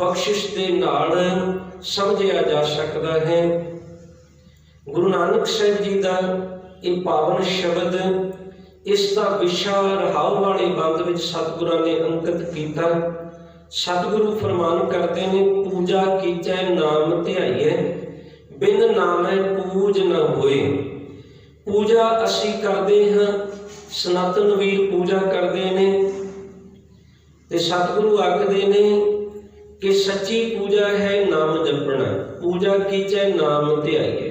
ਬਖਸ਼ਿਸ਼ ਦੇ ਨਾਲ ਸਮਝਿਆ ਜਾ ਸਕਦਾ ਹੈ। ਗੁਰੂ ਨਾਨਕ ਸਾਹਿਬ ਜੀ ਦਾ ਇਹ ਪਾਵਨ ਸ਼ਬਦ, ਇਸ ਦਾ ਵਿਸ਼ਾ ਰਹਾਉ ਵਾਲੇ ਬੰਦ ਵਿੱਚ ਸਤਿਗੁਰਾਂ ਨੇ ਅੰਕਿਤ ਕੀਤਾ। ਸਤਿਗੁਰੂ ਫਰਮਾਨ ਕਰਦੇ ਨੇ, ਪੂਜਾ ਕੀਚੈ ਨਾਮ ਧਿਆਈਐ, ਬਿਨ ਨਾਮੈ ਪੂਜ ਨ ਹੋਏ। ਪੂਜਾ ਅਸੀਂ ਕਰਦੇ ਹਾਂ, ਸਨਾਤਨ ਵੀਰ ਪੂਜਾ ਕਰਦੇ ਨੇ। ਤੇ ਸਤਿਗੁਰੂ ਆਖਦੇ ਨੇ ਕਿ ਸੱਚੀ ਪੂਜਾ ਹੈ ਨਾਮ ਜਪਣਾ। ਪੂਜਾ ਕੀਚੈ ਨਾਮ ਧਿਆਈਐ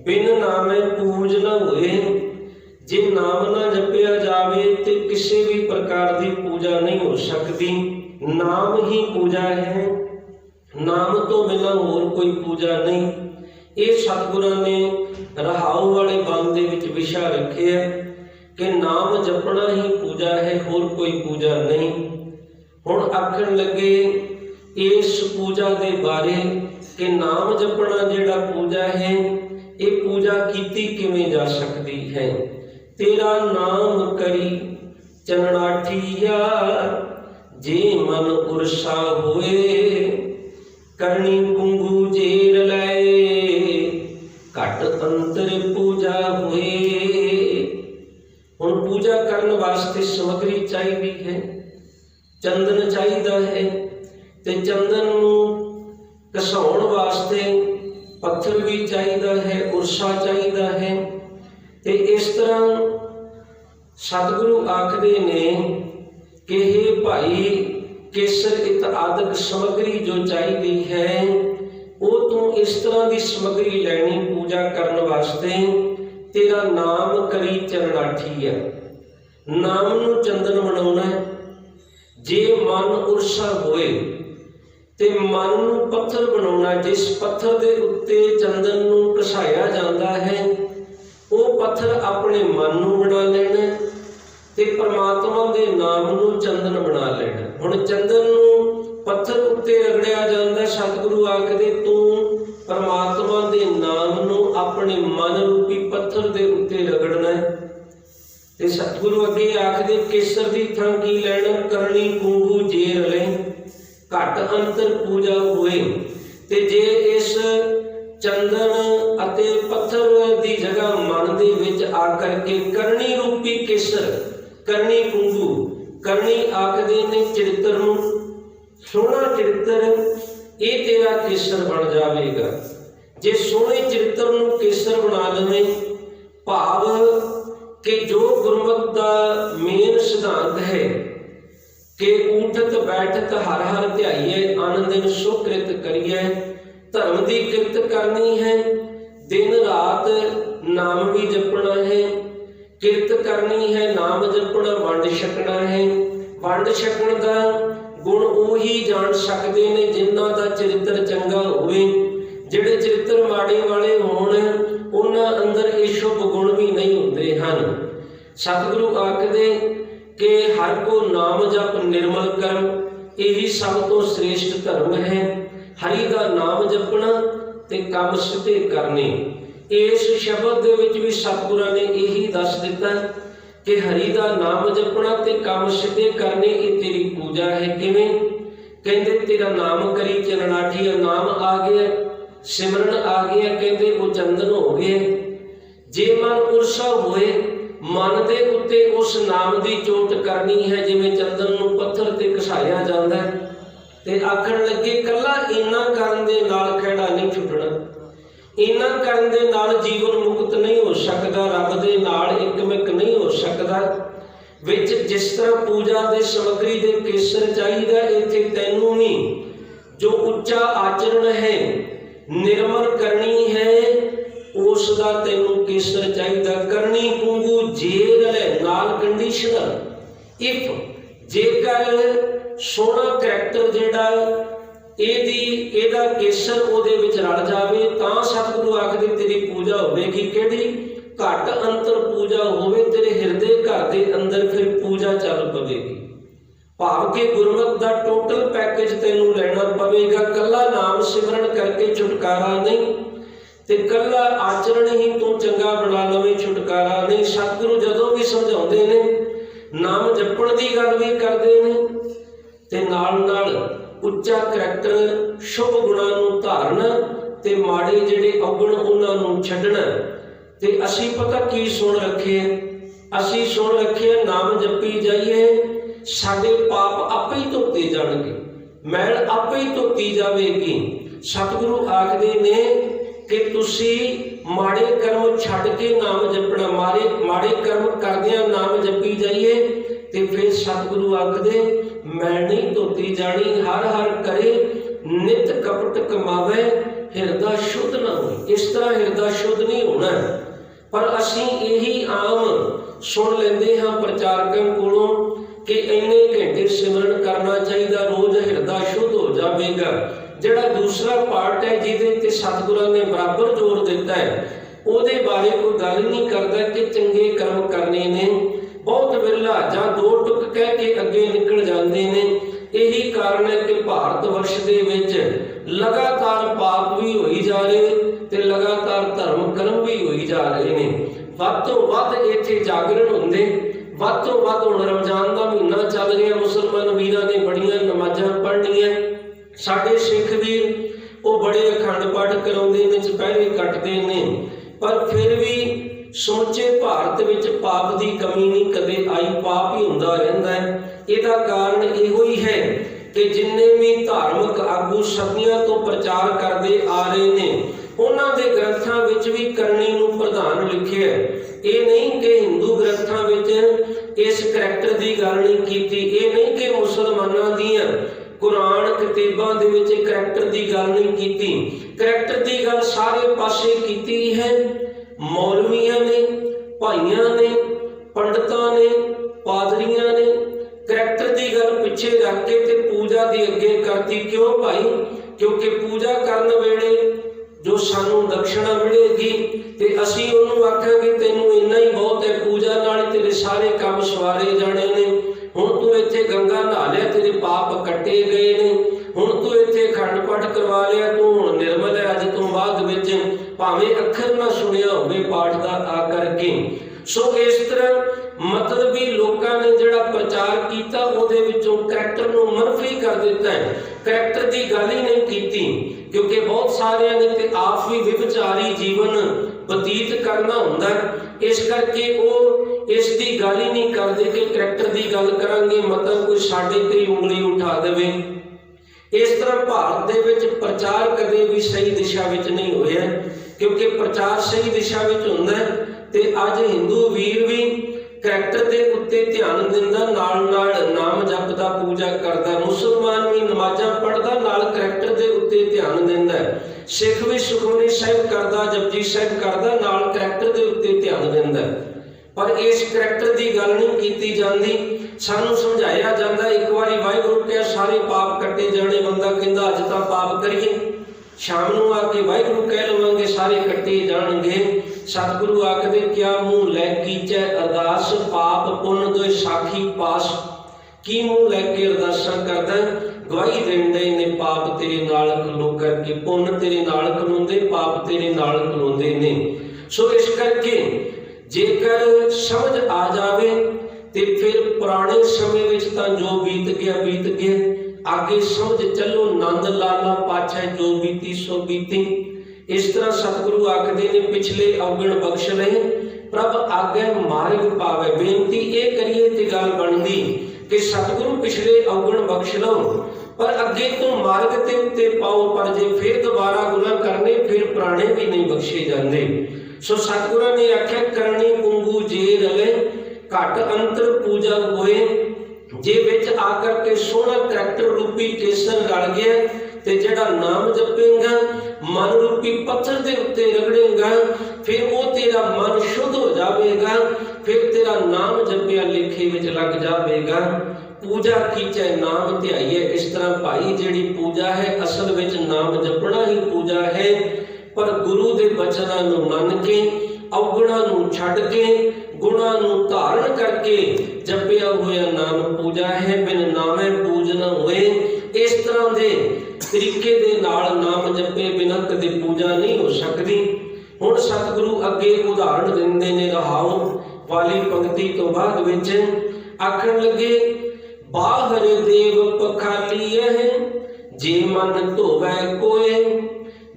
ਬਿਨ ਨਾਮੈ ਪੂਜ ਨ ਹੋਏ। ਜੇ ਨਾਮ ਨਾ ਜਪਿਆ ਜਾਵੇ ਤੇ ਕਿਸੇ ਵੀ ਪ੍ਰਕਾਰ ਦੀ ਪੂਜਾ ਨਹੀਂ ਹੋ ਸਕਦੀ। ਨਾਮ ਹੀ ਪੂਜਾ ਹੈ। ਨਾਮ ਤੋਂ ਬਿਨਾਂ ਹੋਰ ਕੋਈ ਪੂਜਾ ਨਹੀਂ। ਇਹ ਸਤਿਗੁਰਾਂ ਨੇ ਰਹਾਉ ਵਾਲੇ ਬੰਦ ਦੇ ਵਿੱਚ ਵਿਸ਼ਾ ਰੱਖਿਆ ਕਿ ਨਾਮ ਜਪਣਾ ਹੀ ਪੂਜਾ ਹੈ, ਹੋਰ ਕੋਈ ਪੂਜਾ ਨਹੀਂ। ਹੁਣ ਆਖਣ ਲੱਗੇ ਇਸ ਪੂਜਾ ਦੇ ਬਾਰੇ ਕਿ ਨਾਮ ਜਪਣਾ ਜਿਹੜਾ ਪੂਜਾ ਹੈ, ਇਹ ਪੂਜਾ ਕੀਤੀ ਕਿਵੇਂ ਜਾ ਸਕਦੀ ਹੈ? ਤੇਰਾ ਨਾਮ ਕਰੀ ਚਨਣਾਠੀਆ ਜੇ ਮਨ ਉਰਸਾ ਹੋਏ, ਕਰਨੀ ਕੁੰਗੂ ਜੇਰ ਲੈ। ਘਟ ਅੰਤਰ ਪੂਜਾ ਹੋਏ। ਹੁਣ ਪੂਜਾ ਕਰਨ ਵਾਸਤੇ ਸਮਗਰੀ ਚਾਹੀਦੀ ਹੈ, ਚੰਦਨ ਚਾਹੀਦਾ ਹੈ। ਤੇ ਚੰਦਨ ਨੂੰ ਘਸਾਉਣ ਵਾਸਤੇ ਪੱਥਰ ਵੀ ਚਾਹੀਦਾ ਹੈ, ਉਰਸਾ ਚਾਹੀਦਾ ਹੈ। ਤੇ ਇਸ ਤਰ੍ਹਾਂ ਸਤਿਗੁਰੂ ਆਖਦੇ ਨੇ ਕਿ हे ਭਾਈ ਕੇਸਰ ਇਤ ਆਦਿਕ ਸਮਗਰੀ ਜੋ ਚਾਹੀਦੀ ਹੈ, ਉਹ ਤੂੰ ਇਸ ਤਰ੍ਹਾਂ ਦੀ ਸਮਗਰੀ ਲੈਣੀ ਪੂਜਾ ਕਰਨ ਵਾਸਤੇ। ਤੇਰਾ ਨਾਮ ਕਰੀ ਚਰਨਾਠੀ ਹੈ ਨਾਮ ਨੂੰ ਚੰਦਨ ਬਣਾਉਣਾ ਹੈ। ਜੇ ਮਨ ਉਰਸਾ ਹੋਏ ਤੇ ਮਨ ਨੂੰ ਪੱਥਰ ਬਣਾਉਣਾ, ਜਿਸ ਪੱਥਰ ਦੇ ਉੱਤੇ ਚੰਦਨ ਨੂੰ ਘਸਾਇਆ ਜਾਂਦਾ ਹੈ, ਉਹ ਪੱਥਰ ਆਪਣੇ ਮਨ ਨੂੰ ਬਣਾ ਲੈਣਾ ਤੇ ਪ੍ਰਮਾਤਮਾ ਦੇ ਨਾਮ ਨੂੰ ਚੰਦਨ ਬਣਾ ਲੈਣਾ। ਹੁਣ ਚੰਦਨ ਨੂੰ ਪੱਥਰ ਉੱਤੇ ਰਗੜਿਆ ਜਾਂਦਾ, ਸਤਿਗੁਰੂ ਆਖਦੇ, ਤੂੰ ਪ੍ਰਮਾਤਮਾ ਦੇ ਨਾਮ ਨੂੰ ਆਪਣੇ ਮਨ ਰੂਪੀ ਪੱਥਰ ਦੇ ਉੱਤੇ ਰਗੜਨਾ ਹੈ। ਤੇ ਸਤਿਗੁਰੂ ਅੱਗੇ ਆਖਦੇ, ਕੇਸਰ ਦੀ ਥਾਂ ਕੀ ਲੈਣਾ? ਕਰਨੀ ਕੁੰਗੂ ਜੇਰ ਲੈ। ਘਟ ਅੰਤਰ ਪੂਜਾ ਹੋਏ ਤੇ ਜੇ ਇਸ ਚੰਦਨ ਅਤੇ ਪੱਥਰ ਦੀ ਜਗ੍ਹਾ ਮਨ ਦੇ ਵਿੱਚ ਆ ਕਰਕੇ ਕਰਨੀ ਰੂਪੀ ਕੇਸਰ, ਕਰਨੀ ਕੁੰਗੂ ਕਰਨੀ ਆਖਦੇ ਨੇ ਚਰਿੱਤਰ ਨੂੰ, ਸੋਹਣਾ ਚਰਿੱਤਰ, ਇਹ ਤੇਰਾ ਕੇਸਰ ਬਣ ਜਾਵੇਗਾ। ਜੇ ਸੋਹਣੇ ਚਰਿੱਤਰ ਨੂੰ ਕੇਸਰ ਬਣਾ ਲਵੇਂ, ਭਾਵ ਕਿ ਜੋ ਗੁਰਮਤਿ ਦਾ ਮੇਨ ਸਿਧਾਂਤ ਹੈ ਕਿ ਊਠਤ, ਬੈਠਤ, ਹਰ ਹਰ ਧਿਆਈਏ ਆਨੰਦਿਨ ਸੁਕ੍ਰਿਤ ਕਰੀਏ ਧਰਮ ਦੀ ਕਿਰਤ ਕਰਨੀ ਹੈ, ਦਿਨ ਰਾਤ ਨਾਮ ਵੀ ਜਪਣਾ ਹੈ, ਕਿਰਤ ਕਰਨੀ ਹੈ, ਨਾਮ ਜਪਣਾ, ਵੰਡ ਛਕਣਾ ਹੈ। ਵੰਡ ਛਕਣ ਦਾ ਗੁਣ ਉਹੀ ਜਾਣ ਸਕਦੇ ਨੇ ਜਿਨ੍ਹਾਂ ਦਾ ਚਰਿੱਤਰ ਚੰਗਾ ਹੋਵੇ। ਜਿਹੜੇ ਚਰਿੱਤਰ ਮਾੜੇ ਵਾਲੇ ਹੋਣ, ਉਹਨਾਂ ਅੰਦਰ ਇਹ ਸ਼ੁਭ ਗੁਣ ਵੀ ਨਹੀਂ ਹੁੰਦੇ ਹਨ। ਸਤਿਗੁਰੂ ਆਖਦੇ ਕਿ ਹਰ ਕੋ ਨਾਮ ਜਪ ਨਿਰਮਲ ਕਰਮ, ਇਹੀ ਸਭ ਤੋਂ ਸ੍ਰੇਸ਼ਟ ਧਰਮ ਹੈ। ਹਰੀ ਦਾ ਨਾਮ ਜਪਣਾ ਤੇ ਕੰਮ ਸਿੱਧੇ ਕਰਨੇ। ਇਸ ਸ਼ਬਦ ਦੇ ਵਿੱਚ ਵੀ ਸਤਿਗੁਰਾਂ ਨੇ ਇਹੀ ਦੱਸ ਦਿੱਤਾ ਕਿ ਹਰੀ ਦਾ ਨਾਮ ਜਪਣਾ ਤੇ ਕੰਮ ਸਿੱਧੇ ਕਰਨੇ, ਇਹ ਤੇਰੀ ਪੂਜਾ ਹੈ। ਕਿਵੇਂ? ਕਹਿੰਦੇ, ਤੇਰਾ ਨਾਮ ਕਰੀ ਚਰਨਾਠੀ ਨਾਮ ਆ ਗਿਆ, ਸਿਮਰਨ ਆ ਗਿਆ। ਕਹਿੰਦੇ ਉਹ ਚੰਦਨ ਹੋ ਗਏ ਜੇ ਮਨ ਉਰਸਾ ਹੋਏ ਮਨ ਦੇ ਉੱਤੇ ਉਸ ਨਾਮ ਦੀ ਚੋਟ ਕਰਨੀ ਹੈ, ਜਿਵੇਂ ਚੰਦਨ ਨੂੰ ਪੱਥਰ ਤੇ ਘਸਾਇਆ ਜਾਂਦਾ ਹੈ। ਤੇ ਆਖਣ ਲੱਗੇ, ਕੱਲਾ ਇੰਨਾ ਕਰਨ ਦੇ ਨਾਲ ਖਿਹੜਾ ਨਹੀਂ ਛੁੱਟਣਾ। ਇੰਨਾ ਕਰਨ ਦੇ ਨਾਲ ਜੀਵਨ ਮੁਕਤ ਨਹੀਂ ਹੋ ਸਕਦਾ, ਰੱਬ ਦੇ ਨਾਲ ਇੱਕਮਿਕ ਨਹੀਂ ਹੋ ਸਕਦਾ। ਵਿੱਚ ਜਿਸ ਤਰ੍ਹਾਂ ਪੂਜਾ ਦੇ ਸਮਗਰੀ ਦੇ ਕੇਸਰ ਚਾਹੀਦਾ, ਇੱਥੇ ਤੈਨੂੰ ਵੀ ਜੋ ਉੱਚਾ ਆਚਰਣ ਹੈ, ਨਿਰਮਲ ਕਰਨੀ ਹੈ ਉਸ ਦਾ ਤੈਨੂੰ ਕੇਸਰ ਚਾਹੀਦਾ? ਕਰਨੀ ਕੁੰਗੂ ਜੇਰ ਲੈ ਨਾਲ ਕੰਡੀਸ਼ਨਰ ਇਫ ਜੇਕਰ ਸੋਹਣਾ ਕਰੈਕਟਰ ਜਿਹੜਾ ਇਹਦੀ, ਇਹਦਾ ਕੇਸਰ ਉਹਦੇ ਵਿੱਚ ਰਲ ਜਾਵੇ, ਤਾਂ ਸਤਿਗੁਰੂ ਆਖਦੇ ਤੇਰੀ ਪੂਜਾ ਹੋਵੇਗੀ ਕਿਹੜੀ? ਘਟ ਅੰਤਰ ਪੂਜਾ ਹੋਵੇ, ਤੇਰੇ ਹਿਰਦੇ ਘਰ ਦੇ ਅੰਦਰ ਫਿਰ ਪੂਜਾ ਚੱਲ ਪਵੇਗੀ। ਭਾਵ ਕਿ ਗੁਰਮਤ ਦਾ ਟੋਟਲ ਪੈਕੇਜ ਤੈਨੂੰ ਲੈਣਾ ਪਵੇਗਾ, ਕੱਲਾ ਨਾਮ ਸਿਮਰਨ ਕਰਕੇ ਛੁਟਕਾਰਾ ਨਹੀਂ। ਤੇ ਕੱਲਾ ਆਚਰਣ ਹੀ ਤੂੰ ਚੰਗਾ ਬਣਾ ਲਵੇਂ, ਛੁਟਕਾਰਾ ਨਹੀਂ। ਸਤਿਗੁਰੂ ਜਦੋਂ ਵੀ ਸਮਝਾਉਂਦੇ ਨੇ, ਨਾਮ ਜਪਣ ਦੀ ਗੱਲ ਵੀ ਕਰਦੇ ਨੇ। ਤੇ ਨਾਲ ਨਾਲ ਉੱਚਾ ਕਰੈਕਟਰ ਸ਼ੁਭ ਗੁਣਾਂ ਨੂੰ ਧਾਰਨਾ ਤੇ ਮਾੜੇ ਜਿਹੜੇ ਔਗਣ ਉਹਨਾਂ ਨੂੰ ਛੱਡਣਾ। ਤੇ ਅਸੀਂ ਪਤਾ ਕੀ ਸੁਣ ਰੱਖੇ? ਅਸੀਂ ਸੁਣ ਰੱਖੇ, ਨਾਮ ਜਪੀ ਜਾਈਏ, ਸਾਡੇ ਪਾਪ ਆਪੇ ਹੀ ਧੋਤੇ ਜਾਣਗੇ। ਮੈਲ ਆਪੇ ਹੀ ਧੋਤੀ ਜਾਵੇਗੀ। ਸਤਿਗੁਰੂ ਆਖਦੇ ਨੇ ਕਿ ਤੁਸੀਂ ਮਾੜੇ ਕਰਮ ਛੱਡ ਕੇ ਨਾਮ ਜਪਣਾ, ਮਾਰੇ, ਮਾੜੇ ਕਰਮ ਕਰਦਿਆਂ ਨਾਮ ਜਪੀ ਜਾਈਏ ਤੇ ਫਿਰ ਸਤਿਗੁਰੂ ਆਖਦੇ ਮੈਲ ਧੋਤੀ ਜਾਣੀ, ਹਰ ਹਰ ਕਰੇ, ਨਿਤ ਕਪਟ ਕਮਾਵੇ, ਹਿਰਦਾ ਸ਼ੁੱਧ ਨਾ ਹੋਏ ਇਸ ਤਰ੍ਹਾਂ ਹਿਰਦਾ ਸ਼ੁੱਧ ਨਹੀਂ ਹੋਣਾ। ਪਰ ਅਸੀਂ ਇਹੀ ਆਮ ਸੁਣ ਲੈਂਦੇ ਹਾਂ ਪ੍ਰਚਾਰਕਾਂ ਕੋਲੋਂ ਕਿ ਇੰਨੇ ਘੰਟੇ ਸਿਮਰਨ ਕਰਨਾ ਚਾਹੀਦਾ, ਰੋਜ਼ ਹਿਰਦਾ ਸ਼ੁੱਧ ਹੋ ਜਾਵੇਗਾ। ਜਿਹੜਾ ਦੂਸਰਾ ਪਾਰਟ ਹੈ ਜਿਹਦੇ ਤੇ ਸਤਿਗੁਰਾਂ ਨੇ ਬਰਾਬਰ ਜ਼ੋਰ ਦਿੱਤਾ ਹੈ, ਉਹਦੇ ਬਾਰੇ ਕੋਈ ਗੱਲ ਨਹੀਂ ਕਰਦਾ ਕਿ ਚੰਗੇ ਕਰਮ ਕਰਨੇ ਨੇ, ਬਹੁਤ ਵਿਰਲਾ ਜਾਂ ਦੋ ਟੁਕ ਕਹਿ ਕੇ ਅੱਗੇ ਨਿਕਲ ਜਾਂਦੇ ਨੇ। ਇਹੀ ਕਾਰਨ ਹੈ ਕਿ ਭਾਰਤ ਵਰਸ਼ ਦੇ ਵਿੱਚ ਲਗਾਤਾਰ ਪਾਪ ਵੀ ਹੋਈ ਜਾ ਰਹੇ ਤੇ ਲਗਾਤਾਰ ਧਰਮ ਕਰਮ ਵੀ ਹੋਈ ਜਾ ਰਹੇ ਨੇ। ਵੱਧ ਤੋਂ ਵੱਧ ਇੱਥੇ ਜਾਗਰਣ ਹੁੰਦੇ, ਵੱਧ ਤੋਂ ਵੱਧ ਹੁਣ ਰਮਜ਼ਾਨ ਦਾ ਮਹੀਨਾ ਚੱਲ ਰਿਹਾ, ਮੁਸਲਮਾਨ ਵੀਰਾਂ ਨੇ ਬੜੀਆਂ ਨਮਾਜ਼ਾਂ ਪੜ੍ਹਨੀਆਂ। ਸਾਡੇ ਸਿੱਖ ਵੀਰ ਉਹ ਬੜੇ ਅਖੰਡ ਪਾਠ ਕਰਾਉਂਦੇ ਨੇ, ਚੁਪਹਿਰੇ ਕੱਟਦੇ ਨੇ, ਪਰ ਫਿਰ ਵੀ ਸਮੁੱਚੇ ਭਾਰਤ ਵਿੱਚ ਪਾਪ ਦੀ ਕਮੀ ਨਹੀਂ ਕਦੇ ਆਈ, ਪਾਪ ਹੀ ਹੁੰਦਾ ਰਹਿੰਦਾ ਹੈ। ਇਹਦਾ ਕਾਰਨ ਇਹੋ ਹੀ ਹੈ ਕਿ ਜਿੰਨੇ ਵੀ ਧਾਰਮਿਕ ਆਗੂ ਸਦੀਆਂ ਤੋਂ ਪ੍ਰਚਾਰ ਕਰਦੇ ਆ ਰਹੇ ਨੇ, ਉਹਨਾਂ ਦੇ ਗ੍ਰੰਥਾਂ ਵਿੱਚ ਵੀ ਕਰਨੀ ਨੂੰ ਪ੍ਰਧਾਨ ਲਿਖਿਆ ਇਹ ਨਹੀਂ ਕਿ ਹਿੰਦੂ ਗ੍ਰੰਥਾਂ ਵਿੱਚ ਇਸ ਕਰੈਕਟਰ ਦੀ ਗੱਲ ਨਹੀਂ ਕੀਤੀ, ਇਹ ਨਹੀਂ ਕਿ ਮੁਸਲਮਾਨਾਂ ਦੀਆਂ ਕੁਰਾਨ ਕਿਤਾਬਾਂ ਦੇ ਵਿੱਚ ਕਰੈਕਟਰ ਦੀ ਗੱਲ ਨਹੀਂ ਕੀਤੀ। ਕਰੈਕਟਰ ਦੀ ਗੱਲ ਸਾਰੇ ਪਾਸੇ ਕੀਤੀ ਹੈ। ਮੌਲਵੀਆਂ ਨੇ, ਭਾਈਆਂ ਨੇ, ਪੰਡਤਾਂ ਨੇ, ਪਾਦਰੀਆਂ ਨੇ ਕਰੈਕਟਰ ਦੀ ਗੱਲ ਪਿੱਛੇ ਰੱਖ ਕੇ ਤੇ ਪੂਜਾ ਦੀ ਅੱਗੇ ਕਰਤੀ। ਕਿਉਂ ਭਾਈ? ਕਿਉਂਕਿ ਪੂਜਾ ਕਰਨ ਵੇਲੇ ਜੋ ਸਾਨੂੰ ਦਕਸ਼ਣਾ ਮਿਲੇਗੀ ਤੇ ਅਸੀਂ ਉਹਨੂੰ ਆਖਾਂਗੇ, ਤੈਨੂੰ ਇੰਨਾ ਹੀ ਬਹੁਤ ਹੈ, ਪੂਜਾ ਨਾਲ ਤੇਰੇ ਸਾਰੇ ਕੰਮ ਸਵਾਰੇ ਜਾਣੇ ਨੇ। ਹੁਣ ਤੂੰ ਇੱਥੇ ਗੰਗਾ ਨਹਾ ਲਿਆ, ਤੇਰੇ ਪਾਪ ਕੱਟੇ ਗਏ ਨੇ। ਹੁਣ ਤੂੰ ਇੱਥੇ ਖੰਡ ਪਾਠ ਕਰਵਾ ਲਿਆ, ਤੂੰ ਹੁਣ ਨਿਰਮਲ ਹੈ, ਅੱਜ ਤੋਂ ਬਾਅਦ ਵਿੱਚ ਭਾਵੇਂ ਅੱਖਰ ਨਾ ਸੁਣਿਆ ਹੋਵੇ ਪਾਠ ਦਾ ਆ ਕਰਕੇ। ਸੋ ਇਸ ਤਰ੍ਹਾਂ ਮਤਲਬ ਵੀ ਲੋਕਾਂ ਨੇ ਜਿਹੜਾ ਪ੍ਰਚਾਰ ਕੀਤਾ, ਉਹਦੇ ਵਿੱਚੋਂ ਕਰੈਕਟਰ ਨੂੰ ਮਨਫੀ ਕਰ ਦਿੱਤਾ ਹੈ। ਕਰੈਕਟਰ ਦੀ ਗੱਲ ਹੀ ਨਹੀਂ ਕੀਤੀ, ਕਿਉਂਕਿ ਬਹੁਤ ਸਾਰਿਆਂ ਨੇ ਤੇ ਆਪ ਵੀ ਵਿਵਚਾਰੀ ਜੀਵਨ ਬਤੀਤ ਕਰਨਾ ਹੁੰਦਾ ਇਸ ਕਰਕੇ ਉਹ ਇਸ ਦੀ ਗੱਲ ਹੀ ਨਹੀਂ ਕਰਦੇ ਕਿ ਕਰੈਕਟਰ ਦੀ ਗੱਲ ਕਰਾਂਗੇ, ਮਤਲਬ ਕੋਈ ਸਾਡੇ ਤੇ ਉਂਗਲੀ ਉਠਾ ਦੇਵੇ। ਇਸ ਤਰ੍ਹਾਂ ਭਾਰਤ ਦੇ ਵਿੱਚ ਪ੍ਰਚਾਰ ਕਦੇ ਵੀ ਸਹੀ ਦਿਸ਼ਾ ਵਿੱਚ ਨਹੀਂ ਹੋਇਆ, ਕਿਉਂਕਿ ਪ੍ਰਚਾਰ ਸਹੀ ਦਿਸ਼ਾ ਵਿੱਚ ਹੁੰਦਾ ਤੇ ਅੱਜ ਹਿੰਦੂ ਵੀਰ ਵੀ ਕਰੈਕਟਰ ਦੇ ਉੱਤੇ ਧਿਆਨ ਦਿੰਦਾ ਨਾਲ ਨਾਲ ਨਾਮ ਜਪਦਾ, ਪੂਜਾ ਕਰਦਾ, ਮੁਸਲਮਾਨ ਵੀ ਨਮਾਜ਼ਾਂ ਪੜ੍ਹਦਾ, ਨਾਲ ਕਰੈਕਟਰ ਦੇ ਉੱਤੇ ਧਿਆਨ ਦਿੰਦਾ ਸਿੱਖ ਵੀ ਸੁਖਮਨੀ ਸਾਹਿਬ ਕਰਦਾ, ਜਪਜੀ ਸਾਹਿਬ ਕਰਦਾ, ਨਾਲ ਕਰੈਕਟਰ ਦੇ ਉੱਤੇ ਧਿਆਨ ਦਿੰਦਾ ਪਰ ਇਸ ਕਰੈਕਟਰ ਦੀ ਗੱਲ ਨਹੀਂ ਕੀਤੀ ਜਾਂਦੀ। ਸਾਨੂੰ ਸਮਝਾਇਆ ਜਾਂਦਾ, ਇੱਕ ਵਾਰੀ ਵਾਹਿਗੁਰੂ ਕਿਹਾ, ਸਾਰੇ ਪਾਪ ਕੱਟੇ ਜਾਣੇ, ਬੰਦਾ ਕਹਿੰਦਾ, ਅੱਜ ਤਾਂ ਪਾਪ ਕਰੀਏ। ਸ਼ਾਮ ਨੂੰ ਆ ਕੇ ਵਾਹਿਗੁਰੂ ਕਹਿ ਲਵਾਂਗੇ, ਸਾਰੇ ਕੱਟੇ ਜਾਣਗੇ। ਸਤਿਗੁਰੂ ਆਖਦੇ, ਕਿਆ ਮੂੰਹ ਲੈ ਕੀਚੈ ਅਰਦਾਸ, ਪਾਪ ਪੁੰਨ ਦੋਇ ਸਾਖੀ ਪਾਸ। ਕੀ ਮੂੰਹ ਲੈ ਕੇ ਅਰਦਾਸਾਂ ਕਰਦਾ? ਗਵਾਹੀ ਦਿੰਦੇ ਨੇ, ਪਾਪ ਤੇਰੇ ਨਾਲ ਖਲੋ ਕਰਕੇ, ਪੁੰਨ ਤੇਰੇ ਨਾਲ ਖਲੋਂਦੇ, ਪਾਪ ਤੇਰੇ ਨਾਲ ਖਲੋਂਦੇ ਨੇ। ਸੋ ਇਸ ਕਰਕੇ ਜੇਕਰ ਸਮਝ ਆ ਜਾਵੇ ਤੇ ਫਿਰ ਪੁਰਾਣੇ ਸਮੇਂ ਵਿੱਚ ਤਾਂ ਜੋ ਬੀਤ ਗਿਆ ਬੀਤ ਗਿਆ। ਅੱਗੇ ਸਮਝ ਚੱਲੋ, ਨੰਦ ਲਾਲਾ ਪਾਛੈ ਜੋ ਬੀਤੀ ਸੋ ਬੀਤੀ। ਇਸ ਤਰ੍ਹਾਂ ਸਤਿਗੁਰੂ ਆਖਦੇ ਨੇ, ਪਿਛਲੇ ਔਗਣ ਬਖਸ਼ ਲਏ ਪ੍ਰਭ ਆਗੇ ਮਾਰਗ ਪਾਵੇ। ਬੇਨਤੀ ਇਹ ਕਰੀਏ ਤੇ ਗੱਲ ਬਣਦੀ ਕਿ ਸਤਿਗੁਰੂ ਪਿਛਲੇ ਔਗਣ ਬਖਸ਼ ਲਓ, ਪਰ ਅੱਗੇ ਤੋਂ ਮਾਰਗ ਤੇ ਉੱਤੇ ਪਾਓ, ਪਰ ਜੇ ਫਿਰ ਦੁਬਾਰਾ ਗੁਨਾਹ ਕਰਨੇ, ਫਿਰ ਪੁਰਾਣੇ ਵੀ ਨਹੀਂ ਬਖਸ਼ੇ ਜਾਂਦੇ। ਸੋ ਸਤਿਗੁਰਾਂ ਨੇ ਆਖਿਆ, ਕਰਨੀ ਕੁੰਗੂ ਜੇ ਰਵੇ, ਘਟ ਅੰਤਰ ਪੂਜਾ ਹੋਏ। ਜੇ ਵਿੱਚ ਆ ਕਰਕੇ ਸੋਹਣਾ ਕਰੈਕਟਰ ਰੂਪੀ ਕੇਸਰ ਰਲ ਗਿਆ, ਤੇ ਜਿਹੜਾ ਨਾਮ ਜਪੇਗਾ, ਮਨ ਰੂਪੀ ਪੱਥਰ ਦੇ ਉੱਤੇ ਰਗੜੇਗਾ, ਫਿਰ ਉਹ ਤੇਰਾ ਮਨ ਸ਼ੁੱਧ ਹੋ ਜਾਵੇਗਾ, ਫਿਰ ਤੇਰਾ ਨਾਮ ਜਪਿਆ ਲੇਖੇ ਵਿੱਚ ਲੱਗ ਜਾਵੇਗਾ। ਪੂਜਾ ਕੀਚੈ ਨਾਮ ਧਿਆਈਏ ਇਸ ਤਰ੍ਹਾਂ ਭਾਈ ਜਿਹੜੀ ਪੂਜਾ ਹੈ, ਅਸਲ ਵਿੱਚ ਨਾਮ ਜਪਣਾ ਹੀ ਪੂਜਾ ਹੈ। ਪਰ ਗੁਰੂ ਦੇ ਬਚਨਾਂ ਨੂੰ ਮੰਨ ਕੇ, ਔਗਣਾ ਨੂੰ ਛੱਡ ਕੇ, ਗੁਣਾ ਨੂੰ ਧਾਰਨ ਕਰਕੇ ਜਪਿਆ ਹੋਇਆ ਨਾਮ ਪੂਜਾ ਹੈ, ਬਿਨ ਨਾਮੇ ਪੂਜ ਹੋਏ। ਇਸ ਤਰ੍ਹਾਂ ਦੇ ਤਰੀਕੇ ਦੇ ਨਾਲ ਨਾਮ ਜਪੇ ਬਿਨਾਂ ਕਦੇ ਪੂਜਾ ਨਹੀਂ ਹੋ ਸਕਦੀ। ਹੁਣ ਸਤਿਗੁਰੂ ਅੱਗੇ ਉਦਾਹਰਣ ਦਿੰਦੇ ਨੇ ਰਹਾਉ ਵਾਲੀ ਪੰਕਤੀ ਤੋਂ ਬਾਅਦ ਵਿੱਚ। ਆਖਣ ਲੱਗੇ, ਬਾਹਰ ਦੇਵ ਪਖਾਲੀ ਹੈ ਜੇ ਮਨ ਧੋਵੈ ਕੋਏ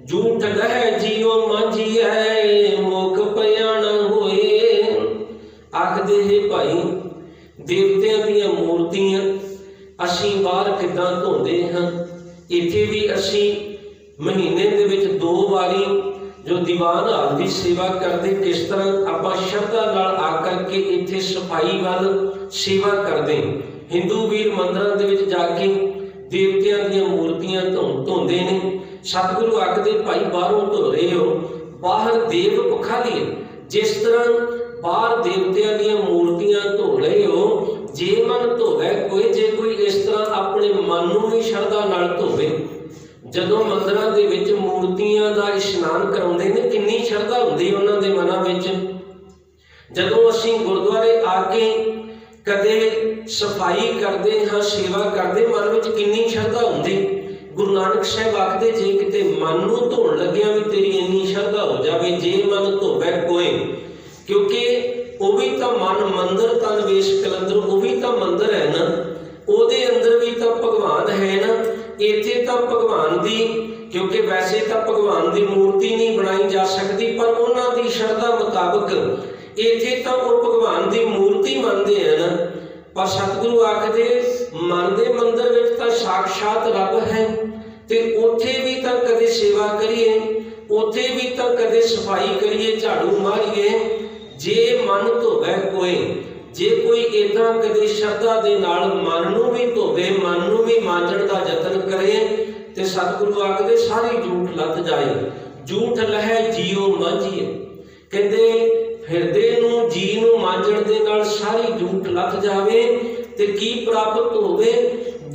ਝੂਠ ਲਹਿ ਜਿਉ ਮਾਝੀਐ, ਮੁਖ ਪਿਆਣ ਹੋਏ। ਆਖਦੇ ਹੈ ਭਾਈ, ਦੇਵਤਿਆਂ ਦੀਆਂ ਮੂਰਤੀਆਂ ਅਸੀਂ ਬਾਹਰ ਕਿੱਦਾਂ ਧੋਂਦੇ ਹਾਂ? ਇੱਥੇ ਵੀ ਅਸੀਂ ਮਹੀਨੇ ਦੇ ਵਿੱਚ ਦੋ ਵਾਰੀ ਜੋ ਦੀਵਾਨ ਹਾਲ ਦੀ ਸੇਵਾ ਕਰਦੇ, ਕਿਸ ਤਰ੍ਹਾਂ ਆਪਾਂ ਸ਼ਰਧਾ ਨਾਲ ਆ ਕਰਕੇ ਇੱਥੇ ਸਫ਼ਾਈ ਵੱਲ ਸੇਵਾ ਕਰਦੇ ਹਿੰਦੂ ਵੀਰ ਮੰਦਰਾਂ ਦੇ ਵਿੱਚ ਜਾ ਕੇ ਦੇਵਤਿਆਂ ਦੀਆਂ ਮੂਰਤੀਆਂ ਧੋ, ਧੋਂਦੇ ਨੇ। ਸਤਿਗੁਰੂ ਆਖਦੇ ਭਾਈ ਬਾਹਰੋਂ ਧੋ ਰਹੇ ਹੋ, ਬਾਹਰ ਦੇਵ ਪਖਾਲੀ ਜਿਸ ਤਰ੍ਹਾਂ ਬਾਹਰ ਦੇਵਤਿਆਂ ਦੀਆਂ ਮੂਰਤੀਆਂ ਧੋ ਰਹੇ ਹੋ, ਜੇ ਮਨ ਧੋਵੇ, ਕੋਈ ਜੇ ਕੋਈ ਇਸ ਤਰ੍ਹਾਂ ਆਪਣੇ ਮਨ ਨੂੰ ਵੀ ਸ਼ਰਧਾ ਨਾਲ ਧੋਵੇ। ਜਦੋਂ ਮੰਦਰਾਂ ਦੇ ਵਿੱਚ ਮੂਰਤੀਆਂ ਦਾ ਇਸ਼ਨਾਨ ਕਰਾਉਂਦੇ ਨੇ, ਕਿੰਨੀ ਸ਼ਰਧਾ ਹੁੰਦੀ ਉਹਨਾਂ ਦੇ ਮਨਾਂ ਵਿੱਚ। ਜਦੋਂ ਅਸੀਂ ਗੁਰਦੁਆਰੇ ਆ ਕੇ ਕਦੇ ਸਫ਼ਾਈ ਕਰਦੇ ਹਾਂ, ਸੇਵਾ ਕਰਦੇ, ਮਨ ਵਿੱਚ ਕਿੰਨੀ ਸ਼ਰਧਾ ਹੁੰਦੀ। ਗੁਰੂ ਨਾਨਕ ਸਾਹਿਬ ਆਖਦੇ, ਜੇ ਕਿਤੇ ਮਨ ਨੂੰ ਧੋਣ ਲੱਗਿਆ ਵੀ ਤੇਰੀ ਇੰਨੀ ਸ਼ਰਧਾ ਹੋ ਜਾਵੇ, ਜੇ ਮਨ ਧੋਵੇ ਕੋਏ ਕਿਉਂਕਿ ਉਹ ਵੀ ਤਾਂ ਮਨ ਮੰਦਰ ਤਨ ਵੇਸ਼ ਕਲੰਦਰ, ਉਹ ਵੀ ਤਾਂ ਮੰਦਰ ਹੈ ਨਾ, ਉਹਦੇ ਅੰਦਰ ਵੀ ਤਾਂ ਭਗਵਾਨ ਹੈ ਨਾ, ਇੱਥੇ ਤਾਂ ਭਗਵਾਨ ਦੀ, ਕਿਉਂਕਿ ਵੈਸੇ ਤਾਂ ਭਗਵਾਨ ਦੀ ਮੂਰਤੀ ਨਹੀਂ ਬਣਾਈ ਜਾ ਸਕਦੀ, ਪਰ ਉਹਨਾਂ ਦੀ ਸ਼ਰਧਾ ਮੁਤਾਬਕ ਇੱਥੇ ਤਾਂ ਉਹ ਭਗਵਾਨ ਦੀ ਮੂਰਤੀ ਮੰਨਦੇ ਹਨ ਪਰ ਸਤਿਗੁਰੂ ਆਖਦੇ, ਮਨ ਦੇ ਮੰਦਰ ਵਿੱਚ ਤਾਂ ਸਾਖਸ਼ਾਤ ਰੱਬ ਹੈ। ਤੇ ਉੱਥੇ ਵੀ ਤਾਂ ਕਦੇ ਸੇਵਾ ਕਰੀਏ, ਉੱਥੇ ਵੀ ਤਾਂ ਕਦੇ ਸਫ਼ਾਈ ਕਰੀਏ, ਝਾੜੂ ਮਾਰੀਏ। ਜੇ ਮਨ ਧੋਵੇ ਕੋਈ, ਜੇ ਕੋਈ ਇਦਾਂ ਕਦੇ ਸ਼ਰਧਾ ਦੇ ਨਾਲ ਮਨ ਨੂੰ ਵੀ ਧੋਵੇ, ਮਨ ਨੂੰ ਵੀ ਮਾਂਜਣ ਦਾ ਯਤਨ ਕਰੇ ਤੇ ਸਤਿਗੁਰੂ ਆਖਦੇ ਸਾਰੀ ਝੂਠ ਲੱਥ ਜਾਏ। ਝੂਠ ਲਹਿ ਜੀਉ ਮਾਂਜੀਏ। ਕਹਿੰਦੇ ਹਿਰਦੇ ਨੂੰ, ਜੀ ਨੂੰ ਮਾਂਜਣ ਦੇ ਨਾਲ ਸਾਰੀ ਝੂਠ ਲੱਥ ਜਾਵੇ ਤੇ ਕੀ ਪ੍ਰਾਪਤ ਹੋਵੇ?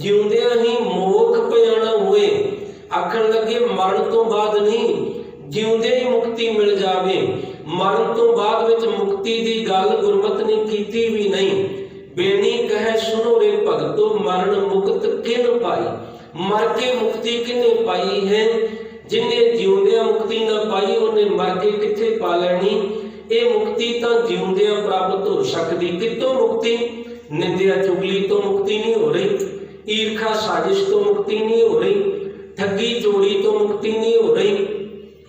ਜਿਉਂਦਿਆਂ ਹੀ ਮੋਖ ਪਿਆਣਾ ਹੋਏ। ਆਖਣ ਲੱਗੇ, ਮਰਨ ਤੋਂ ਬਾਅਦ ਨਹੀਂ, ਜਿਉਂਦੇ ਹੀ ਮੁਕਤੀ ਮਿਲ ਜਾਵੇ। ਮਰਨ ਤੋਂ ਬਾਅਦ ਵਿੱਚ ਮੁਕਤੀ ਦੀ ਗੱਲ ਗੁਰਮਤ ਨੇ ਕੀਤੀ ਵੀ ਨਹੀਂ। ਬੇਨੀ ਕਹੈ ਸੁਨੋ ਰੇ ਭਗਤੋ, ਮਰਨ ਮੁਕਤ ਕਿਨ ਪਾਈ? ਮਰ ਕੇ ਮੁਕਤੀ ਕਿਨੇ ਪਾਈ ਹੈ? ਜਿਨੇ ਜਿਉਂਦਿਆਂ ਮੁਕਤੀ ਨਾ ਪਾਈ, ਉਹਨੇ ਮਰ ਕੇ ਕਿੱਥੇ ਪਾ ਲੈਣੀ? ਇਹ ਮੁਕਤੀ ਤਾਂ ਜਿਉਂਦਿਆਂ ਪ੍ਰਾਪਤ ਹੋ ਸਕਦੀ। ਕਿਤੋਂ ਮੁਕਤੀ? ਨਿੰਦਿਆ ਚੁਗਲੀ ਤੋਂ ਮੁਕਤੀ ਨਹੀਂ ਹੋ ਰਹੀ। ਈਰਖਾ ਸਾਜ਼ਿਸ਼ ਤੋਂ ਮੁਕਤੀ ਨਹੀਂ ਹੋ ਰਹੀ, ਠੱਗੀ ਚੋਰੀ ਤੋਂ ਮੁਕਤੀ ਨਹੀਂ ਹੋ ਰਹੀ।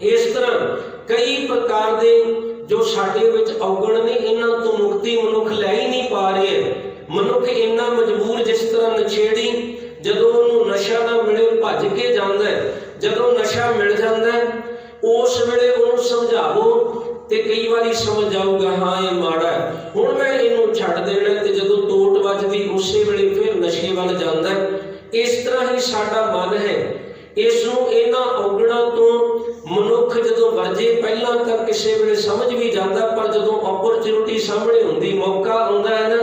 ਇਸ ਤਰ੍ਹਾਂ ਕਈ ਪ੍ਰਕਾਰ ਦੇ ਜੋ ਸਾਡੇ ਵਿੱਚ ਔਗਣ ਨੇ, ਇਹਨਾਂ ਤੋਂ ਮੁਕਤੀ ਮਨੁੱਖ ਲੈ ਹੀ ਨਹੀਂ ਪਾ ਰਿਹਾ ਮਨੁੱਖ ਇੰਨਾ ਮਜਬੂਰ ਜਿਸ ਤਰ੍ਹਾਂ ਨਛੇੜੀ, ਜਦੋਂ ਉਹਨੂੰ ਨਸ਼ਾ ਨਾ ਮਿਲੇ ਭੱਜ ਕੇ ਜਾਂਦਾ ਹੈ, ਜਦੋਂ ਨਸ਼ਾ ਮਿਲ ਜਾਂਦਾ ਹੈ, ਉਸ ਵੇਲੇ ਉਹਨੂੰ ਸਮਝਾਵੋ ਤੇ ਕਈ ਵਾਰੀ ਸਮਝ ਜਾਊਗਾ, ਹਾਂ, ਇਹ ਮਾੜਾ ਹੈ। ਹੁਣ ਮੈਂ ਇਹਨੂੰ ਛੱਡ ਦੇਣਾ ਤੇ ਜਦੋਂ ਟੋਟ ਵੱਜਦੀ, ਉਸੇ ਵੇਲੇ ਵੱਲ ਜਾਂਦਾ ਹੈ। ਇਸ ਤਰ੍ਹਾਂ ਹੀ ਸਾਡਾ ਮਨ ਹੈ। ਇਸ ਨੂੰ ਇਹਨਾਂ ਔਗਣਾਂ ਤੋਂ ਮਨੁੱਖ ਜਦੋਂ ਵਰਜੇ, ਪਹਿਲਾਂ ਤਾਂ ਕਿਸੇ ਵੇਲੇ ਸਮਝ ਵੀ ਜਾਂਦਾ, ਪਰ ਜਦੋਂ ਓਪਰਚੁਨਿਟੀ ਸਾਹਮਣੇ ਹੁੰਦੀ, ਮੌਕਾ ਆਉਂਦਾ ਹੈ ਨਾ,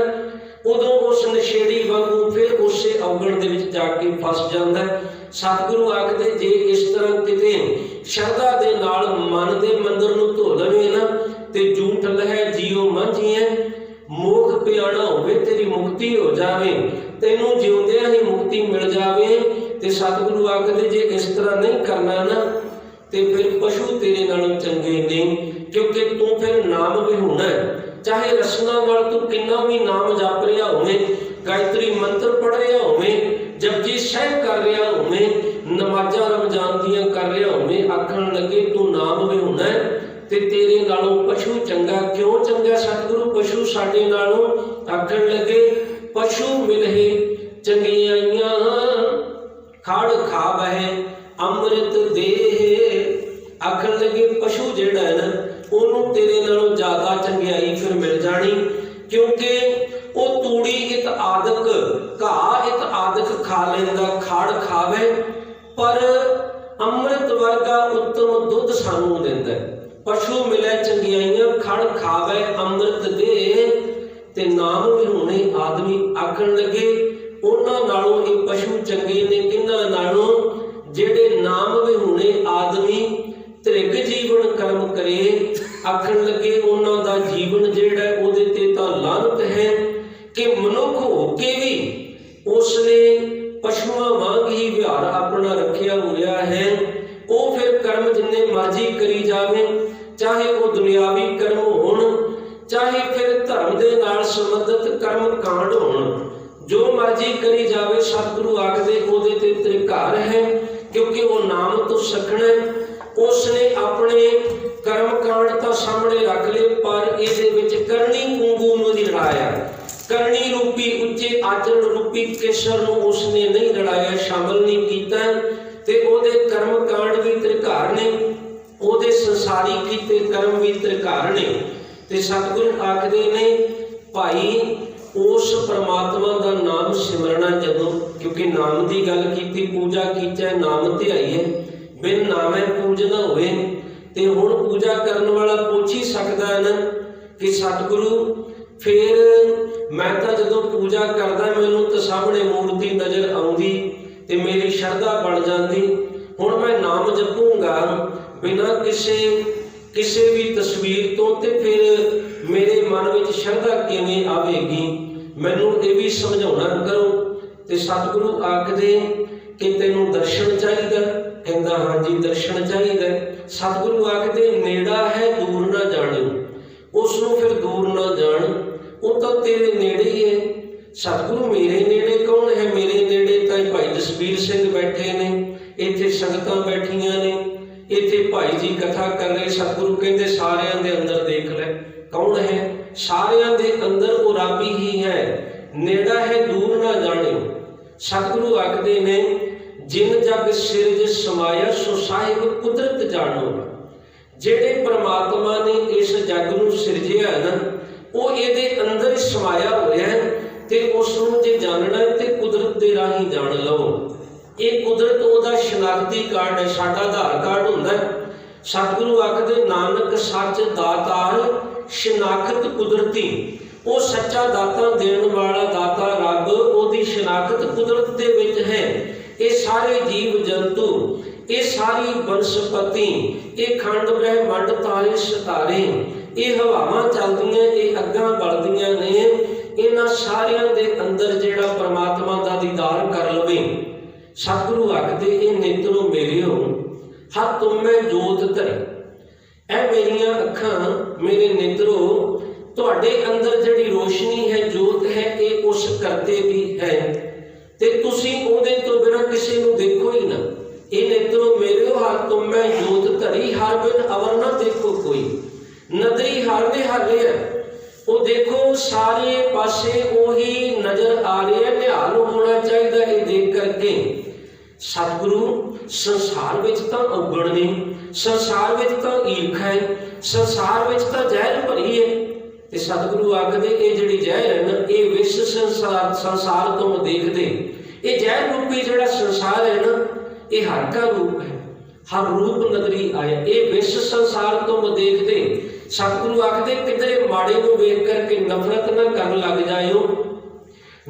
ਉਦੋਂ ਉਸ ਨਸ਼ੇੜੀ ਵਾਂਗੂ ਫਿਰ ਉਸੇ ਔਗਣ ਦੇ ਵਿੱਚ ਜਾ ਕੇ ਫਸ ਜਾਂਦਾ ਸਤਿਗੁਰੂ ਆਖਦੇ, ਜੇ ਇਸ ਤਰ੍ਹਾਂ ਕਿਤੇ ਸ਼ਰਧਾ ਦੇ ਨਾਲ ਮਨ ਦੇ ਮੰਦਰ ਨੂੰ ਧੋ ਲਵੇ ਨਾ, ਤੇ ਝੂਠ ਲਹਿ ਜੀਉ ਮੰਝੀਏ ਮੋਖ ਪਿਆਣਾ ਹੋਵੇ, ਤੇਰੀ ਮੁਕਤੀ ਹੋ ਜਾਵੇ। ਤੈਨੂੰ ਜਿਉਂਦਿਆਂ ਹੀ ਮੁਕਤੀ ਮਿਲ ਜਾਵੇ ਤੇ ਸਤਿਗੁਰੂ ਆਖਦੇ ਜੇ ਇਸ ਤਰ੍ਹਾਂ ਨਹੀਂ ਕਰਨਾ ਨਾ, ਤੇ ਫਿਰ ਪਸ਼ੂ ਤੇਰੇ ਨਾਲੋਂ ਚੰਗੇ ਨਹੀਂ, ਕਿਉਂਕਿ ਤੂੰ ਫਿਰ ਨਾਮ ਵਿਹੂਣਾ ਚਾਹੇ ਰਸਨਾ ਨਾਲ ਤੂੰ ਕਿੰਨਾ ਵੀ ਨਾਮ ਜਪ ਰਿਹਾ ਹੋਵੇ, ਗਾਇਤਰੀ ਮੰਤਰ ਪੜ ਰਿਹਾ ਹੋਵੇ, ਜਪਜੀ ਸਾਹਿਬ ਕਰ ਰਿਹਾ ਹੋਵੇ, ਨਮਾਜ਼ਾਂ ਰਮਜ਼ਾਨ ਦੀਆਂ ਕਰ ਰਿਹਾ ਹੋਵੇ, ਆਖਣ ਲੱਗੇ ਤੂੰ ਨਾਮ ਵਿਹੂਣਾ ਤੇ ਤੇਰੇ ਨਾਲੋਂ ਪਸ਼ੂ ਚੰਗਾ ਕਿਉਂ ਚੰਗਾ? ਸਤਿਗੁਰੂ ਪਸ਼ੂ ਸਾਡੇ ਨਾਲੋਂ ਆਖਣ ਲੱਗੇ ਪਸ਼ੂ ਮਿਲਹਿ, ਚੰਗਿਆਈਆਂ ਖੜ ਖਾਵਹਿ, ਅੰਮ੍ਰਿਤ ਦੇਹ। ਆਖਣ ਲੱਗੇ, ਪਸ਼ੂ ਜਿਹੜਾ ਹੈ ਨਾ, ਉਹਨੂੰ ਤੇਰੇ ਨਾਲੋਂ ਜ਼ਿਆਦਾ ਚੰਗਿਆਈ ਫਿਰ ਮਿਲ ਜਾਣੀ, ਕਿਉਂਕਿ ਉਹ ਤੂੜੀ ਇਤ ਆਦਿਕ, ਘਾਹ ਇਤ ਆਦਿਕ ਖਾ ਲੈਂਦਾ, ਖੜ ਖਾਵੇ। ਪਰ ਅੰਮ੍ਰਿਤ ਵਰਗਾ ਉੱਤਮ ਦੁੱਧ ਸਾਨੂੰ ਦਿੰਦਾ ਪਸ਼ੂ ਮਿਲੇ, ਚੰਗਿਆਈਆਂ ਖੜ ਖਾਵੇ ਅੰਮ੍ਰਿਤ ਦੇ ਤੇ ਨਾਮ ਵਿਹੂਣੇ ਆਦਮੀ ਆਖਣ ਲੱਗੇ। ਉਹਨਾਂ ਨਾਲੋਂ ਇਹ ਪਸ਼ੂ ਚੰਗੇ ਨੇ ਕਿੰਨਾਂ ਨਾਲੋਂ? ਜਿਹੜੇ ਨਾਮ ਵਿਹੂਣੇ ਆਦਮੀ ਤ੍ਰਿਗ ਜੀਵਨ ਕਰਮ ਕਰੇ, ਆਖਣ ਲੱਗੇ ਉਹਨਾਂ ਦਾ ਜੀਵਨ ਜਿਹੜਾ ਉਹਦੇ ਤੇ ਤਾਂ ਲਾਨਤ ਹੈ ਕਿ ਮਨੁੱਖ ਮਰਜ਼ੀ ਕਰੀ ਜਾਵੇ, ਸਤਿਗੁਰੂ ਆਖਦੇ ਉਹਦੇ ਤੇ ਤ੍ਰਿਕਾਰ ਹੈ, ਕਿਉਂਕਿ ਉਹ ਨਾਮ ਤੋਂ ਸਖਣਾ ਉਸ ਨੇ ਆਪਣੇ ਕਰਮ ਕਾਂਡ ਤਾਂ ਸਾਹਮਣੇ ਰੱਖ ਲਏ, ਪਰ ਇਹਦੇ ਵਿੱਚ ਕਰਨੀ ਕੁੰਗੂ ਨੂੰ ਦੀ ਲੜਾਇਆ। ਕਰਨੀ ਰੂਪੀ ਉੱਚੇ ਆਚਰਣ ਰੂਪੀ ਕੇਸ਼ਰ ਨੂੰ ਉਸ ਨੇ ਨਹੀਂ ਲੜਾਇਆ, ਸ਼ਾਮਲ ਨਹੀਂ ਕੀਤਾ ਤੇ ਉਹਦੇ ਕਰਮ ਕਾਂਡ ਵੀ ਤ੍ਰਿਕਾਰ ਨੇ। ਉਹਦੇ ਸੰਸਾਰੀ ਕੀਤੇ ਕਰਮ ਵੀ ਤ੍ਰਿਕਾਰ ਨੇ। ਤੇ ਸਤਿਗੁਰੂ ਆਖਦੇ ਨੇ, ਭਾਈ ਉਸ ਪ੍ਰਮਾਤਮਾ ਦਾ ਨਾਮ ਸਿਮਰਨਾ ਜਦੋਂ, ਕਿਉਂਕਿ ਨਾਮ ਦੀ ਗੱਲ ਕੀਤੀ, ਪੂਜਾ ਕੀਚੈ ਨਾਮ ਧਿਆਈਏ ਬਿਨ ਨਾਮੈ ਪੂਜਨਾ ਹੋਏ। ਤੇ ਹੁਣ ਪੂਜਾ ਕਰਨ ਵਾਲਾ ਪੁੱਛ ਹੀ ਸਕਦਾ ਹੈ ਨਾ ਕਿ ਸਤਿਗੁਰੂ, ਫਿਰ ਮੈਂ ਤਾਂ ਜਦੋਂ ਪੂਜਾ ਕਰਦਾ, ਮੈਨੂੰ ਤਾਂ ਸਾਹਮਣੇ ਮੂਰਤੀ ਨਜ਼ਰ ਆਉਂਦੀ ਤੇ ਮੇਰੀ ਸ਼ਰਧਾ ਬਣ ਜਾਂਦੀ। ਹੁਣ ਮੈਂ ਨਾਮ ਜਪੂੰਗਾ, ਬਿਨਾਂ ਕਿਸੇ ਕਿਸੇ ਵੀ ਤਸਵੀਰ ਤੋਂ ਤੇ ਫਿਰ ਮੇਰੇ ਮਨ ਵਿੱਚ ਸ਼ਰਧਾ ਕਿਵੇਂ ਆਵੇਗੀ? ਮੈਨੂੰ ਇਹ ਵੀ ਸਮਝਾਉਣਾ ਕਰੋ ਤੇ ਸਤਿਗੁਰੂ ਆਖਦੇ ਕਿ ਤੈਨੂੰ ਦਰਸ਼ਨ ਚਾਹੀਦਾ ਕਹਿੰਦਾ, ਹਾਂਜੀ, ਦਰਸ਼ਨ ਚਾਹੀਦਾ ਸਤਿਗੁਰੂ ਆਖਦੇ, ਨੇੜਾ ਹੈ, ਦੂਰ ਨਾ ਜਾਣਿਓ। ਉਸ ਨੂੰ ਫਿਰ ਦੂਰ ਨਾ ਜਾਣ, ਉਹ ਤਾਂ ਤੇਰੇ ਨੇੜੇ ਹੀ ਹੈ। ਸਤਿਗੁਰੂ, ਮੇਰੇ ਨੇੜੇ ਕੌਣ ਹੈ? ਮੇਰੇ ਨੇੜੇ ਤਾਂ ਇਹ ਭਾਈ ਜਸਵੀਰ ਸਿੰਘ ਬੈਠੇ ਨੇ। ਇੱਥੇ ਸੰਗਤਾਂ ਬੈਠੀਆਂ ਨੇ। ਇੱਥੇ ਭਾਈ ਜੀ ਕਥਾ ਕਰ ਰਹੇ ਸਤਿਗੁਰੂ ਕਹਿੰਦੇ, ਸਾਰਿਆਂ ਦੇ ਅੰਦਰ ਦੇਖ ਲੈ, ਕੌਣ ਹੈ? ਸਾਰਿਆਂ ਦੇ ਅੰਦਰ ਉਹ ਰੱਬ ਹੀ ਹੈ। ਨੇੜਾ ਹੈ, ਦੂਰ ਨਾ ਜਾਣਿਓ। ਸਤਿਗੁਰੂ ਆਖਦੇ ਨੇ, ਜਿਨ ਜਗ ਸਿਰਜ ਸਮਾਇਆ, ਸੋ ਸਾਹਿਬ ਕੁਦਰਤ ਜਾਣੋ। ਜਿਹੜੇ ਪ੍ਰਮਾਤਮਾ ਨੇ ਇਸ ਜਗ ਨੂੰ ਸਿਰਜਿਆ ਹੈ ਨਾ, ਉਹ ਇਹਦੇ ਅੰਦਰ ਹੀ ਸਮਾਇਆ ਹੋਇਆ ਹੈ ਤੇ ਉਸ ਨੂੰ ਜੇ ਜਾਣਨਾ ਤੇ ਕੁਦਰਤ ਦੇ ਰਾਹੀਂ ਜਾਣ ਲਵੋ ਇਹ ਕੁਦਰਤ ਉਹਦਾ ਸ਼ਨਾਖਤੀ ਕਾਰਡ ਹੈ, ਸਾਡਾ ਆਧਾਰ ਕਾਰਡ ਹੁੰਦਾ ਹੈ। ਸਤਿਗੁਰੂ ਆਖਦੇ, ਨਾਨਕ ਸੱਚ ਦਾਤਾਰ ਸ਼ਨਾਖਤ ਕੁਦਰਤੀ। ਉਹ ਸੱਚਾ ਦਾਤਾ ਦੇਣ ਵਾਲਾ ਦਾਤਾ ਰੱਬ, ਉਹਦੀ ਸ਼ਨਾਖਤ ਕੁਦਰਤ ਦੇ ਵਿੱਚ ਹੈ। ਇਹ ਸਾਰੇ ਜੀਵ ਜੰਤੂ, ਇਹ ਸਾਰੀ ਬਨਸਪਤੀ, ਇਹ ਖੰਡ ਬ੍ਰਹਿਮੰਡ ਤਾਰੇ ਸਿਤਾਰੇ, ਇਹ ਹਵਾਵਾਂ ਚੱਲਦੀਆਂ, ਇਹ ਅੱਗਾਂ ਬਲਦੀਆਂ ਨੇ। ਇਹਨਾਂ ਸਾਰਿਆਂ ਦੇ ਅੰਦਰ ਜਿਹੜਾ ਪ੍ਰਮਾਤਮਾ ਦਾ ਦੀਦਾਰ ਕਰ ਲਵੇ। ਸਤਿਗੁਰੂ ਆਖਦੇ ਇਹ ਨਿਤਰੋ ਮੇਰਿਓ ਹਰ ਤੁਮੇ ਜੋਤ ਧਰੇ। ਇਹ ਮੇਰੀਆਂ ਅੱਖਾਂ ਮੇਰੇ ਨਿਤਰੋ, ਤੁਹਾਡੇ ਅੰਦਰ ਜਿਹੜੀ ਰੋਸ਼ਨੀ ਹੈ, ਜੋਤ ਹੈ, ਇਹ ਉਸ ਕਰਤੇ ਦੀ ਹੈ। ਤੇ ਤੁਸੀਂ ਉਹਦੇ ਤੋਂ ਬਿਨਾਂ ਕਿਸੇ ਨੂੰ ਦੇਖੋ ਹੀ ਨਾ। ਇਹ ਨਿਤਰੋ ਮੇਰਿਓ ਹਰ ਤੁਮੇ ਜੋਤ ਧਰੀ, ਹਰ ਬਿਨ ਅਵਰ ਨਾ ਦੇਖੋ ਕੋਈ। ਨਦਰੀ ਹਰ ਨੇ ਹਾਲੇ ਹੈ ਉਹ ਦੇਖੋ, ਸਾਰੇ ਪਾਸੇ ਉਹੀ ਨਜ਼ਰ ਆ ਰਿਹਾ ਨਿਹਾਲ ਹੋਣਾ ਚਾਹੀਦਾ ਇਹ ਦੇਖ ਕਰਕੇ। ਸਤਿਗੁਰੂ, ਸੰਸਾਰ ਵਿੱਚ ਤਾਂ ਔਗਣ ਨੇ, ਸੰਸਾਰ ਵਿੱਚ ਤਾਂ ਈਰਖਾ ਹੈ, ਸੰਸਾਰ ਵਿੱਚ ਤਾਂ ਜ਼ਹਿਰ ਭਰੀ ਹੈ। ਤੇ ਸਤਿਗੁਰੂ ਆਖਦੇ, ਇਹ ਜਿਹੜੀ ਜ਼ਹਿਰ ਹੈ ਨਾ, ਇਹ ਵਿਸ਼ ਸੰਸਾਰ ਸੰਸਾਰ ਤੋਂ ਦੇਖਦੇ। ਇਹ ਜ਼ਹਿਰ ਰੂਪੀ ਜਿਹੜਾ ਸੰਸਾਰ ਹੈ ਨਾ, ਇਹ ਹਰ ਕਾ ਰੂਪ ਹੈ, ਹਰ ਰੂਪ ਨਦਰੀ ਆਇਆ। ਇਹ ਵਿਸ਼ ਸੰਸਾਰ ਤੋਂ ਦੇਖਦੇ। ਸਤਿਗੁਰੂ ਆਖਦੇ, ਕਿਧਰੇ ਮਾੜੇ ਨੂੰ ਵੇਖ ਕਰਕੇ ਨਫ਼ਰਤ ਨਾ ਕਰਨ ਲੱਗ ਜਾਇਓ।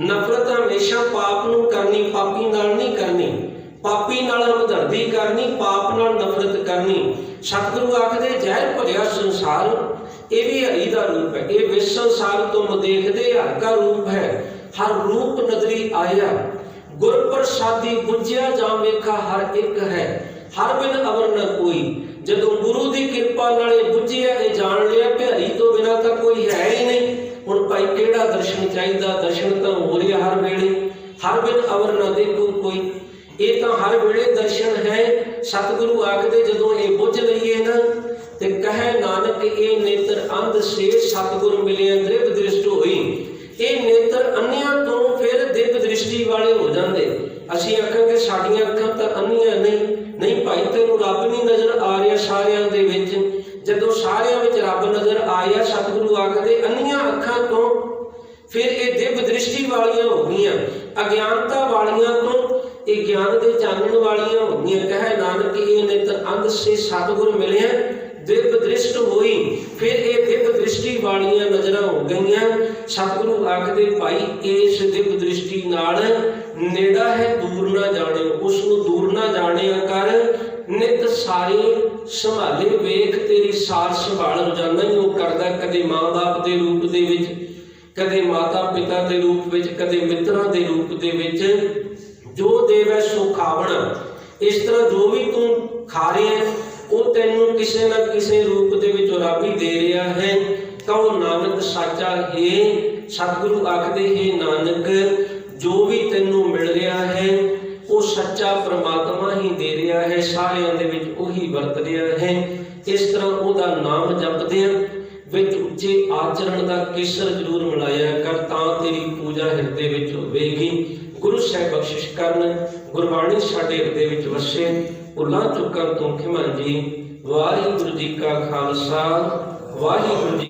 ਨਫ਼ਰਤ ਹਮੇਸ਼ਾ ਪਾਪ ਨੂੰ ਕਰਨੀ, ਪਾਪੀ ਨਾਲ ਨਹੀਂ ਕਰਨੀ। ਪਾਪੀ ਨਾਲ ਹਮਦਰਦੀ ਕਰਨੀ, ਪਾਪ ਨਾਲ ਨਫ਼ਰਤ ਕਰਨੀ। ਸਤਿਗੁਰੂ ਆਖਦੇ, ਜ਼ਹਿਰ ਭਰਿਆ ਸੰਸਾਰ, ਇਹ ਵੀ ਹਰੀ ਦਾ ਰੂਪ ਹੈ। ਇਹ ਵਿਸ਼ ਸੰਸਾਰ ਤੋਂ ਦੇਖਦੇ, ਹਰ ਦਾ ਰੂਪ ਹੈ। ਹਰ ਰੂਪ ਨਦਰੀ ਆਇਆ। ਗੁਰ ਪ੍ਰਸਾਦੀ ਬੁੱਝਿਆ ਜਾਂ ਵੇਖਾ, ਹਰ ਇੱਕ ਹੈ। ਹਰ ਬਿਨ ਅਵਰ ਨ ਕੋਈ। ਜਦੋਂ ਗੁਰੂ ਦੀ ਕਿਰਪਾ ਨਾਲ ਇਹ ਬੁੱਝਿਆ, ਇਹ ਜਾਣ ਲਿਆ, ਭਿਆਰੀ ਤੋਂ ਬਿਨਾ ਤਾਂ ਕੋਈ ਹੈ ਹੀ ਨਹੀਂ। ਹੁਣ ਭਾਈ, ਕਿਹੜਾ ਦਰਸ਼ਨ ਚਾਹੀਦਾ? ਦਰਸ਼ਨ ਤਾਂ ਹੋ ਰਿਹਾ ਹਰ ਵੇਲੇ। ਹਰ ਬਿਨ ਅਵਰ ਨਾ ਦੇਖੋ ਕੋਈ। ਇਹ ਤਾਂ ਹਰ ਵੇਲੇ ਦਰਸ਼ਨ ਹੈ। ਸਤਿਗੁਰੂ ਆਖਦੇ ਜਦੋਂ ਇਹ ਬੁੱਝ ਲਈਏ ਨਾ, ਤੇ ਕਹੇ ਨਾਨਕ ਇਹ ਨੇਤਰ ਅੰਧ ਸੇ ਸਤਿਗੁਰ ਮਿਲਿਆ ਦ੍ਰਿਵ ਦ੍ਰਿਸ਼ਟ ਹੋਈ। ਇਹ ਨੇਤਰ ਅੰਨਿਆਂ ਤੋਂ ਫਿਰ ਦਿਵ ਦ੍ਰਿਸ਼ਟੀ ਵਾਲੇ ਹੋ ਜਾਂਦੇ। ਅਸੀਂ ਆਖਾਂਗੇ, ਸਾਡੀਆਂ ਅੱਖਾਂ ਤਾਂ ਅੰਨੀਆਂ ਨਹੀਂ। ਨਹੀਂ ਭਾਈ, ਤੈਨੂੰ ਰੱਬ ਨਹੀਂ ਨਜ਼ਰ ਆ ਰਿਹਾ ਸਾਰਿਆਂ ਦੇ ਵਿੱਚ। ਜਦੋਂ ਸਾਰਿਆਂ ਵਿੱਚ ਰੱਬ ਨਜ਼ਰ ਆਇਆ, ਸਤਿਗੁਰੂ ਆਖਦੇ, ਅੰਨੀਆਂ ਅੱਖਾਂ ਤੋਂ ਫਿਰ ਇਹ ਦਿਵ ਦ੍ਰਿਸ਼ਟੀ ਵਾਲੀਆਂ ਹੋ ਗਈਆਂ। ਅਗਿਆਨਤਾ ਵਾਲੀਆਂ ਤੋਂ ਇਹ ਗਿਆਨ ਦੇ ਚਾਨਣ ਵਾਲੀਆਂ ਹੋ ਗਈਆਂ ਨਾਨਕ, ਇਹ ਨੇਤਰ ਅੰਧ ਸੇ ਸਤਿਗੁਰ ਮਿਲਿਆ। ਦਿਵ ਦ੍ਰਿਸ਼ਟ ਹੋਈ, ਫਿਰ ਇਹ ਦਿਵ ਦ੍ਰਿਸ਼ਟੀ ਵਾਲੀਆਂ ਨਜ਼ਰਾਂ ਹੋ ਗਈਆਂ। ਸਤਿਗੁਰੂ ਆਖਦੇ, ਭਾਈ, ਇਸ ਦਿਵ ਦ੍ਰਿਸ਼ਟੀ ਨਾਲ ਨੇੜਾ ਹੈ, ਦੂਰ ਨਾ ਜਾਣਿਓ। ਉਸ ਨੂੰ ਦੂਰ ਨਾ ਜਾਣਿਆ ਕਰ। ਨਿਤ ਸਾਰੇ ਸੰਭਾਲੇ ਵੇਖ, ਤੇਰੀ ਸਾਰ ਸੰਭਾਲ ਰੋਜ਼ਾਨਾ ਹੀ ਉਹ ਕਰਦਾ। ਕਦੇ ਮਾਂ-ਬਾਪ ਦੇ ਰੂਪ ਦੇ ਵਿੱਚ, ਕਦੇ ਮਾਤਾ-ਪਿਤਾ ਦੇ ਰੂਪ ਵਿੱਚ, ਕਦੇ ਮਿੱਤਰਾਂ ਦੇ ਰੂਪ ਦੇ ਵਿੱਚ ਜੋ ਦੇਵੈ ਸੋ ਖਾਵਣ। ਇਸ ਤਰ੍ਹਾਂ ਜੋ ਵੀ ਤੂੰ ਖਾ ਰਿਹਾ ਹੈ, ਉਹ ਤੈਨੂੰ ਕਿਸੇ ਨਾ ਕਿਸੇ ਰੂਪ ਦੇ ਵਿੱਚ ਰੱਬ ਹੀ ਦੇ ਰਿਹਾ ਹੈ। ਕਹੋ ਨਾਨਕ ਸਾਚਾ ਹੈ। ਸਤਿਗੁਰੂ ਆਖਦੇ ਹੈ ਨਾਨਕ ਜੋ ਵੀ ਤੈਨੂੰ ਮਿਲ ਰਿਹਾ ਹੈ ਉਹ ਸੱਚਾ ਪ੍ਰਮਾਤਮਾ ਹੀ ਦੇ ਰਿਹਾ ਹੈ। ਸਾਰਿਆਂ ਦੇ ਵਿੱਚ ਉਹੀ ਵਰਤ ਰਿਹਾ ਹੈ। ਇਸ ਤਰ੍ਹਾਂ ਉਹਦਾ ਨਾਮ ਜਪਦੇ ਆ। ਵਿੱਚ ਉੱਚੇ ਆਚਰਣ ਦਾ ਕੇਸਰ ਜ਼ਰੂਰ ਮਿਲਾਇਆ ਕਰ ਤਾਂ ਤੇਰੀ ਪੂਜਾ ਹਿਰਦੇ ਵਿੱਚ ਹੋਵੇਗੀ। ਗੁਰੂ ਸਾਹਿਬ ਬਖਸ਼ਿਸ਼ ਕਰਨ, ਗੁਰਬਾਣੀ ਸਾਡੇ ਹਿਰਦੇ ਵਿੱਚ ਵਸੇ। ਭੁੱਲਾਂ ਚੁੱਕਣ ਤੋਂ ਖਿਮਨ ਜੀ, ਵਾਹਿਗੁਰੂ ਜੀ ਕਾ ਖਾਲਸਾ, ਵਾਹਿਗੁਰੂ ਜੀ